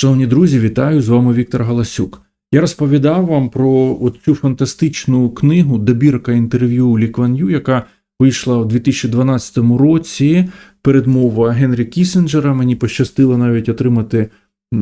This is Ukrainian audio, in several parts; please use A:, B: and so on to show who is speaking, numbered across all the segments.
A: Шановні друзі, вітаю! З вами Віктор Галасюк. Я розповідав вам про цю фантастичну книгу Добірка інтерв'ю Лі яка вийшла у 2012 році. Передмова Генрі Кісінджера. Мені пощастило навіть отримати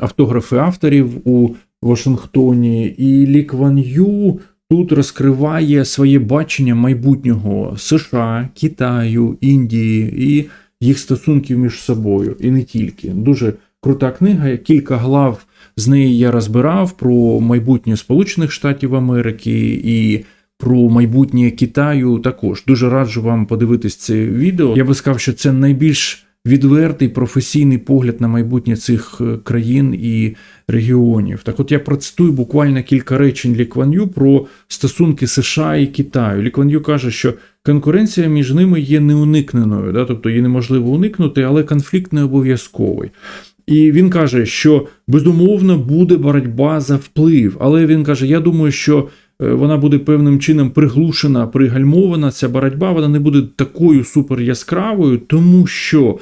A: автографи авторів у Вашингтоні. І Лі Кван Ю тут розкриває своє бачення майбутнього США, Китаю, Індії і їх стосунків між собою, і не тільки. Дуже крута книга. Кілька глав з неї я розбирав про майбутнє Сполучених Штатів Америки і про майбутнє Китаю. Також дуже раджу вам подивитись це відео. Я би сказав, що це найбільш відвертий професійний погляд на майбутнє цих е, країн і регіонів. Так, от я процитую буквально кілька речень Лі Кван Ю про стосунки США і Китаю. Лі каже, що конкуренція між ними є неуникненою, да? тобто її неможливо уникнути, але конфлікт не обов'язковий. І він каже, що безумовно буде боротьба за вплив. Але він каже: я думаю, що е, вона буде певним чином приглушена, пригальмована. Ця боротьба вона не буде такою супер яскравою, тому що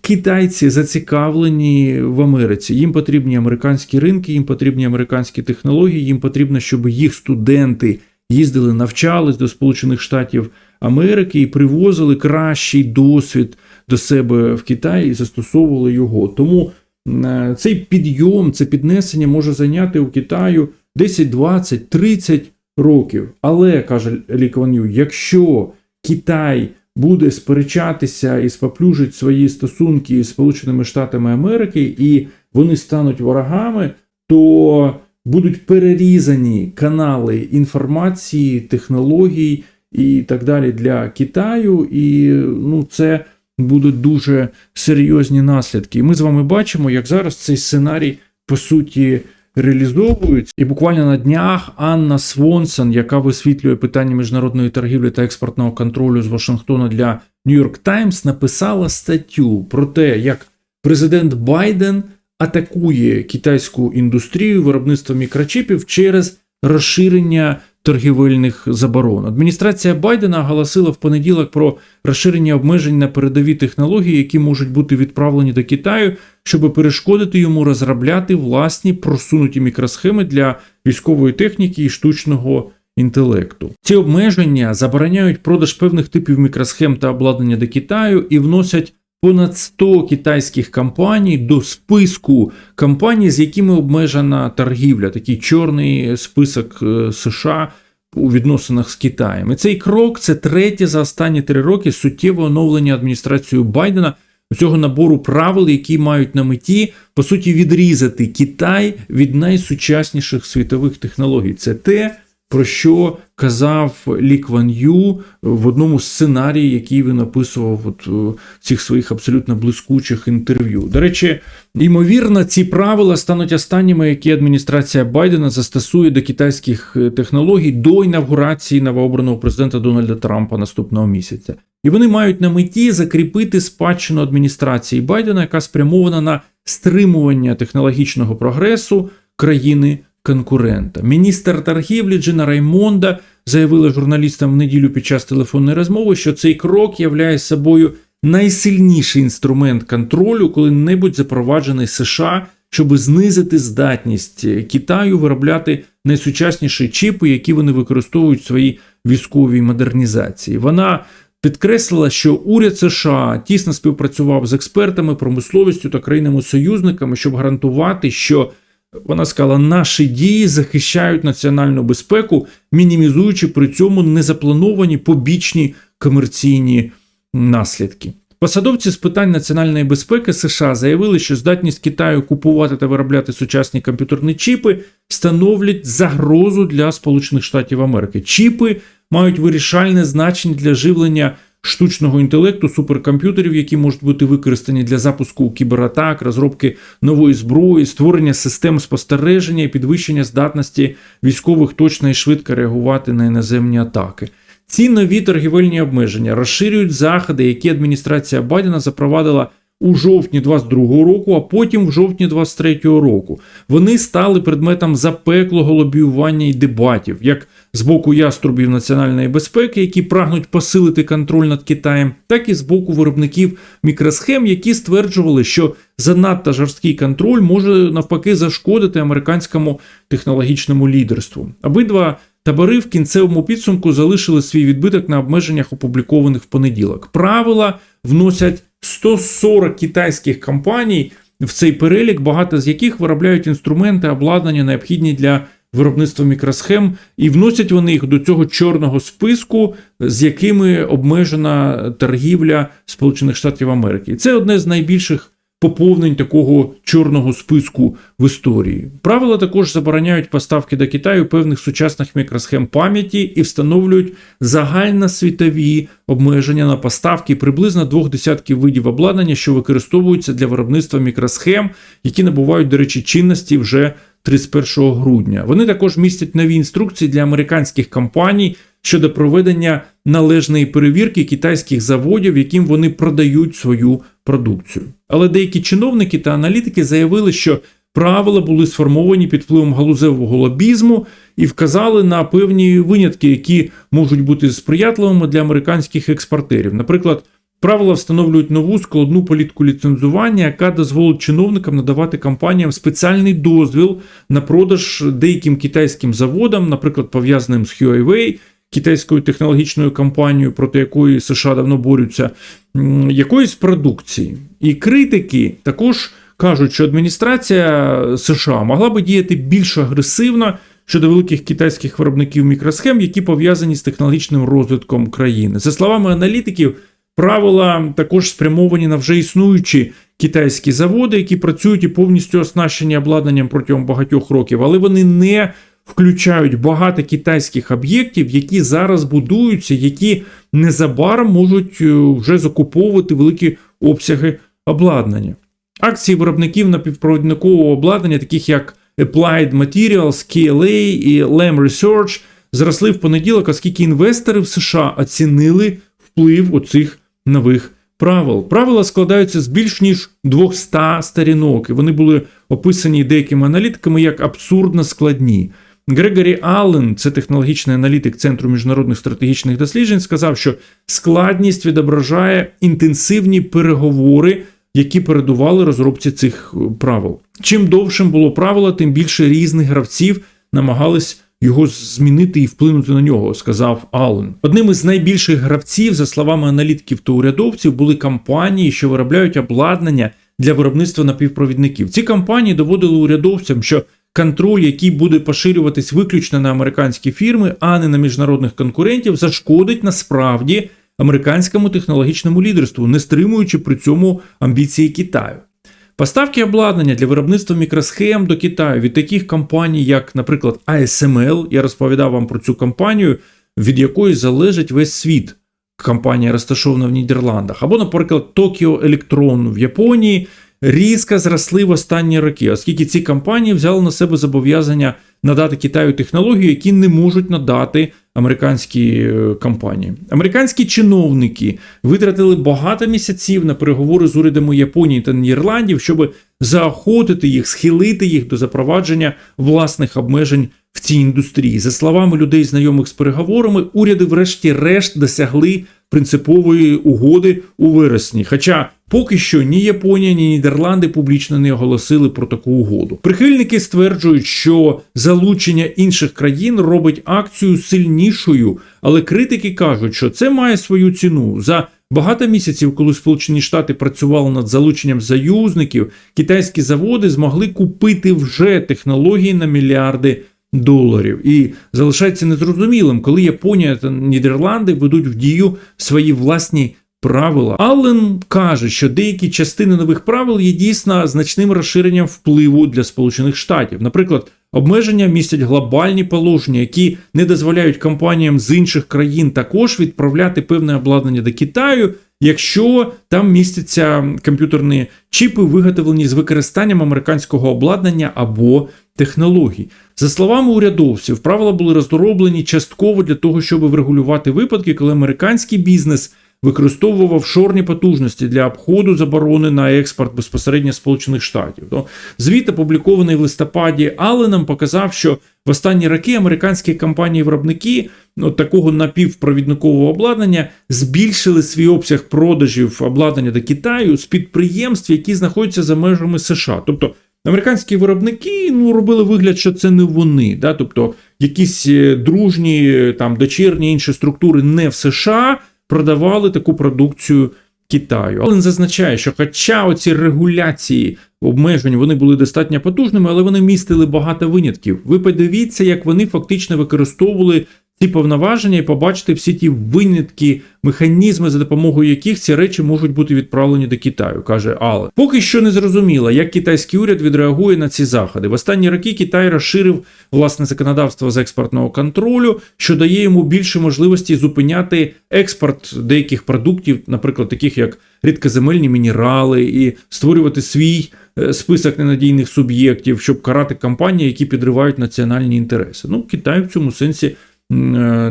A: китайці зацікавлені в Америці. Їм потрібні американські ринки, їм потрібні американські технології, їм потрібно, щоб їх студенти їздили, навчались до Сполучених Штатів Америки і привозили кращий досвід до себе в Китай і застосовували його. Тому е, цей підйом, це піднесення може зайняти у Китаю 10, 20, 30 років. Але каже Лі Ю, якщо Китай буде сперечатися і споплюжить свої стосунки з Сполученими Штатами Америки, і вони стануть ворогами, то будуть перерізані канали інформації, технологій і так далі для Китаю, і ну це будуть дуже серйозні наслідки. І ми з вами бачимо, як зараз цей сценарій по суті реалізовується. І буквально на днях Анна Свонсон, яка висвітлює питання міжнародної торгівлі та експортного контролю з Вашингтона для Нью-Йорк Таймс, написала статтю про те, як президент Байден атакує китайську індустрію виробництва мікрочипів через розширення торгівельних заборон. Адміністрація Байдена оголосила в понеділок про розширення обмежень на передові технології, які можуть бути відправлені до Китаю, щоб перешкодити йому розробляти власні просунуті мікросхеми для військової техніки і штучного інтелекту. Ці обмеження забороняють продаж певних типів мікросхем та обладнання до Китаю і вносять. Понад 100 китайських компаній до списку компаній, з якими обмежена торгівля, такий чорний список е, США у відносинах з Китаєм. І цей крок це третє за останні три роки суттєве оновлення адміністрацією Байдена цього набору правил, які мають на меті по суті відрізати Китай від найсучасніших світових технологій. Це те про що казав Лі Кван Ю в одному з сценаріїв, який він описував от в цих своїх абсолютно блискучих інтерв'ю. До речі, ймовірно, ці правила стануть останніми, які адміністрація Байдена застосує до китайських е, технологій до інавгурації новообраного президента Дональда Трампа наступного місяця. І вони мають на меті закріпити спадщину адміністрації Байдена, яка спрямована на стримування технологічного прогресу країни конкурента. Міністр торгівлі Джина Раймонда заявила журналістам в неділю під час телефонної розмови, що цей крок являє собою найсильніший інструмент контролю, коли-небудь запроваджений США, щоб знизити здатність Китаю виробляти найсучасніші чіпи, які вони використовують в своїй військовій модернізації. Вона Підкреслила, що уряд США тісно співпрацював з експертами, промисловістю та країнами-союзниками, щоб гарантувати, що вона сказала, наші дії захищають національну безпеку, мінімізуючи при цьому незаплановані побічні комерційні наслідки. Посадовці з питань національної безпеки США заявили, що здатність Китаю купувати та виробляти сучасні комп'ютерні чіпи становлять загрозу для Сполучених Штатів Америки. Чіпи мають вирішальне значення для живлення штучного інтелекту, суперкомп'ютерів, які можуть бути використані для запуску кібератак, розробки нової зброї, створення систем спостереження і підвищення здатності військових точно і швидко реагувати на іноземні атаки. Ці нові торгівельні обмеження розширюють заходи, які адміністрація Байдена запровадила у жовтні 22-го року, а потім в жовтні 23-го року. Вони стали предметом запеклого лобіювання і дебатів, як з боку яструбів національної безпеки, які прагнуть посилити контроль над Китаєм, так і з боку виробників мікросхем, які стверджували, що занадто жорсткий контроль може навпаки зашкодити американському технологічному лідерству. Обидва табори в кінцевому підсумку залишили свій відбиток на обмеженнях, опублікованих в понеділок. Правила вносять 140 китайських компаній в цей перелік, багато з яких виробляють інструменти, обладнання, необхідні для виробництва мікросхем, і вносять вони їх до цього чорного списку, з якими обмежена торгівля Сполучених Штатів Америки. Це одне з найбільших поповнень такого чорного списку в історії. Правила також забороняють поставки до Китаю певних сучасних мікросхем пам'яті і встановлюють загальносвітові обмеження на поставки приблизно двох десятків видів обладнання, що використовуються для виробництва мікросхем, які набувають, до речі, чинності вже 31 грудня. Вони також містять нові інструкції для американських компаній щодо проведення належної перевірки китайських заводів, яким вони продають свою продукцію. Але деякі чиновники та аналітики заявили, що правила були сформовані під впливом галузевого лобізму і вказали на певні винятки, які можуть бути сприятливими для американських експортерів. Наприклад, правила встановлюють нову складну політику ліцензування, яка дозволить чиновникам надавати компаніям спеціальний дозвіл на продаж деяким китайським заводам, наприклад, пов'язаним з Huawei, китайською технологічною компанією, проти якої США давно борються, якоїсь продукції. І критики також кажуть, що адміністрація США могла би діяти більш агресивно щодо великих китайських виробників мікросхем, які пов'язані з технологічним розвитком країни. За словами аналітиків, правила також спрямовані на вже існуючі китайські заводи, які працюють і повністю оснащені обладнанням протягом багатьох років, але вони не включають багато китайських об'єктів, які зараз будуються, які незабаром можуть е, вже закуповувати великі обсяги обладнання. Акції виробників напівпровідникового обладнання, таких як Applied Materials, KLA і Lam Research, зросли в понеділок, оскільки інвестори в США оцінили вплив оцих нових правил. Правила складаються з більш ніж 200 сторінок, і вони були описані деякими аналітиками як абсурдно складні. Грегорі Аллен, це технологічний аналітик Центру міжнародних стратегічних досліджень, сказав, що складність відображає інтенсивні переговори, які передували розробці цих е, правил. Чим довшим було правило, тим більше різних гравців намагались його змінити і вплинути на нього, сказав Аллен. Одним із найбільших гравців, за словами аналітиків та урядовців, були компанії, що виробляють обладнання для виробництва напівпровідників. Ці компанії доводили урядовцям, що контроль, який буде поширюватись виключно на американські фірми, а не на міжнародних конкурентів, зашкодить насправді американському технологічному лідерству, не стримуючи при цьому амбіції Китаю. Поставки обладнання для виробництва мікросхем до Китаю від таких компаній, як, наприклад, ASML, я розповідав вам про цю компанію, від якої залежить весь світ. Компанія розташована в Нідерландах, або, наприклад, Tokyo Electron в Японії різко зросли в останні роки, оскільки ці компанії взяли на себе зобов'язання надати Китаю технології, які не можуть надати американські е, компанії. Американські чиновники витратили багато місяців на переговори з урядами Японії та Нідерландів, щоб заохотити їх, схилити їх до запровадження власних обмежень в цій індустрії. За словами людей, знайомих з переговорами, уряди, врешті-решт, досягли принципової угоди у вересні. Хоча поки що ні Японія, ні Нідерланди публічно не оголосили про таку угоду. Прихильники стверджують, що залучення інших країн робить акцію сильнішою, але критики кажуть, що це має свою ціну. За багато місяців, коли Сполучені Штати працювали над залученням союзників, китайські заводи змогли купити вже технології на мільярди доларів. І залишається незрозумілим, коли Японія та Нідерланди ведуть в дію свої власні правила. Аллен каже, що деякі частини нових правил є дійсно значним розширенням впливу для Сполучених Штатів. Наприклад, обмеження містять глобальні положення, які не дозволяють компаніям з інших країн також відправляти певне обладнання до Китаю. Якщо там містяться комп'ютерні чіпи, виготовлені з використанням американського обладнання або технологій, за словами урядовців, правила були розроблені частково для того, щоб врегулювати випадки, коли американський бізнес використовував офшорні потужності для обходу заборони на експорт безпосередньо Сполучених Штатів. То звіт опублікований в листопаді Алленом показав, що в останні роки американські компанії-виробники ну, такого напівпровідникового обладнання збільшили свій обсяг продажів обладнання до Китаю з підприємств, які знаходяться за межами США. Тобто американські виробники ну, робили вигляд, що це не вони. Да? Тобто якісь е, дружні, там дочірні інші структури не в США продавали таку продукцію Китаю. Але він зазначає, що хоча оці регуляції обмежень вони були достатньо потужними, але вони містили багато винятків. Ви подивіться, як вони фактично використовували ці повноваження і побачите всі ті винятки, механізми, за допомогою яких ці речі можуть бути відправлені до Китаю, каже Але. Поки що не зрозуміло, як китайський уряд відреагує на ці заходи. В останні роки Китай розширив власне законодавство з експортного контролю, що дає йому більше можливості зупиняти експорт деяких продуктів, наприклад, таких як рідкоземельні мінерали, і створювати свій е, список ненадійних суб'єктів, щоб карати компанії, які підривають національні інтереси. Ну, Китай в цьому сенсі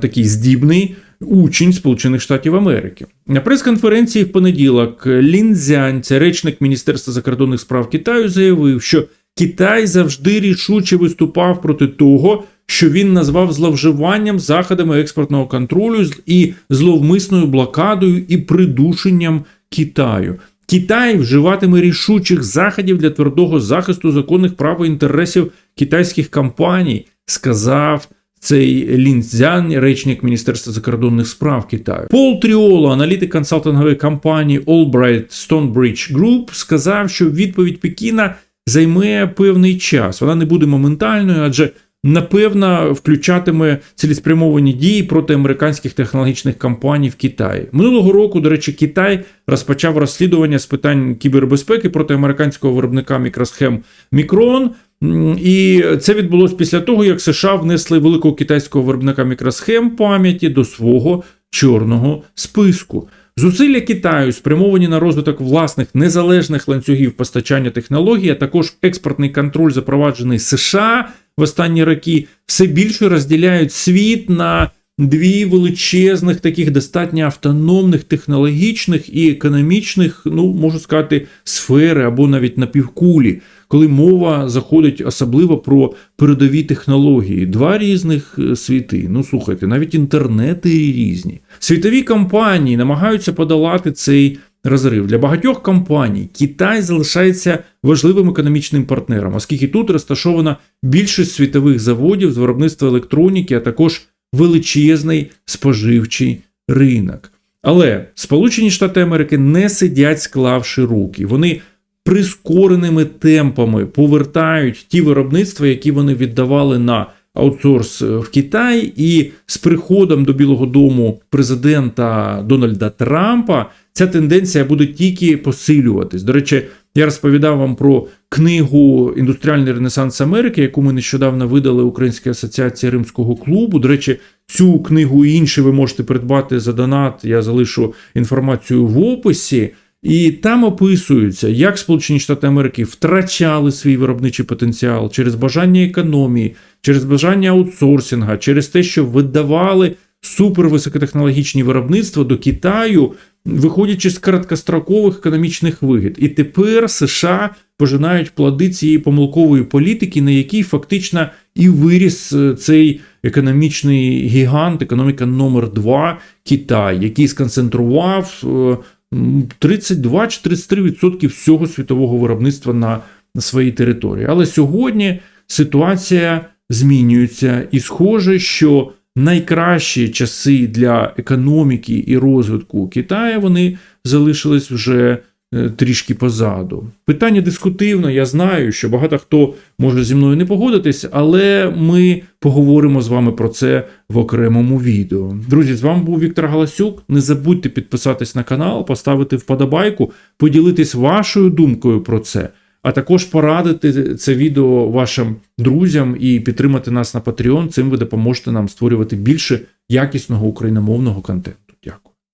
A: такий здібний учень Сполучених Штатів Америки. На прес-конференції в понеділок Лін Цзянь, це речник Міністерства закордонних справ Китаю, заявив, що Китай завжди рішуче виступав проти того, що він назвав зловживанням заходами експортного контролю і зловмисною блокадою і придушенням Китаю. Китай вживатиме рішучих заходів для твердого захисту законних прав і інтересів китайських компаній, сказав цей Лін Цзян, речник Міністерства закордонних справ Китаю. Пол Тріоло, аналітик консалтингової компанії Albright Stonebridge Group, сказав, що відповідь Пекіна займе певний час. Вона не буде моментальною, адже напевно включатиме цілеспрямовані дії проти американських технологічних компаній в Китаї. Минулого року, до речі, Китай розпочав розслідування з питань кібербезпеки проти американського виробника мікросхем Мікрон. І це відбулося після того, як США внесли великого китайського виробника мікросхем пам'яті до свого чорного списку. Зусилля Китаю спрямовані на розвиток власних незалежних ланцюгів постачання технологій, а також експортний контроль, запроваджений США в останні роки, все більше розділяють світ на дві величезних, таких достатньо автономних технологічних і економічних, ну можу сказати, сфери або навіть напівкулі, коли мова заходить особливо про передові технології. Два різних е, світи. Ну слухайте, навіть інтернети різні. Світові компанії намагаються подолати цей розрив. Для багатьох компаній Китай залишається важливим економічним партнером, оскільки тут розташована більшість світових заводів з виробництва електроніки, а також величезний споживчий ринок. Але Сполучені Штати Америки не сидять, склавши руки. Вони прискореними темпами повертають ті виробництва, які вони віддавали на аутсорс в Китай, і з приходом до Білого Дому президента Дональда Трампа ця тенденція буде тільки посилюватись. До речі, я розповідав вам про книгу Індустріальний Ренесанс Америки, яку ми нещодавно видали Українській асоціації Римського клубу. До речі, цю книгу і інші ви можете придбати за донат. Я залишу інформацію в описі. І там описується, як Сполучені Штати Америки втрачали свій виробничий потенціал через бажання економії, через бажання аутсорсинга, через те, що видавали супервисокотехнологічні виробництва до Китаю, виходячи з короткострокових економічних вигід. І тепер США пожинають плоди цієї помилкової політики, на якій фактично і виріс е, цей економічний гігант, економіка номер 2 Китай, який сконцентрував. е, 32 чи 33% всього світового виробництва на своїй території. Але сьогодні ситуація змінюється, і схоже, що найкращі часи для економіки і розвитку Китаю вони залишились вже е, трішки позаду. Питання дискутивне. Я знаю, що багато хто може зі мною не погодитись, але ми поговоримо з вами про це в окремому відео. Друзі, з вами був Віктор Галасюк. Не забудьте підписатись на канал, поставити вподобайку, поділитись вашою думкою про це. А також порадити це відео вашим друзям і підтримати нас на Patreon. Цим ви допоможете нам створювати більше якісного україномовного контенту.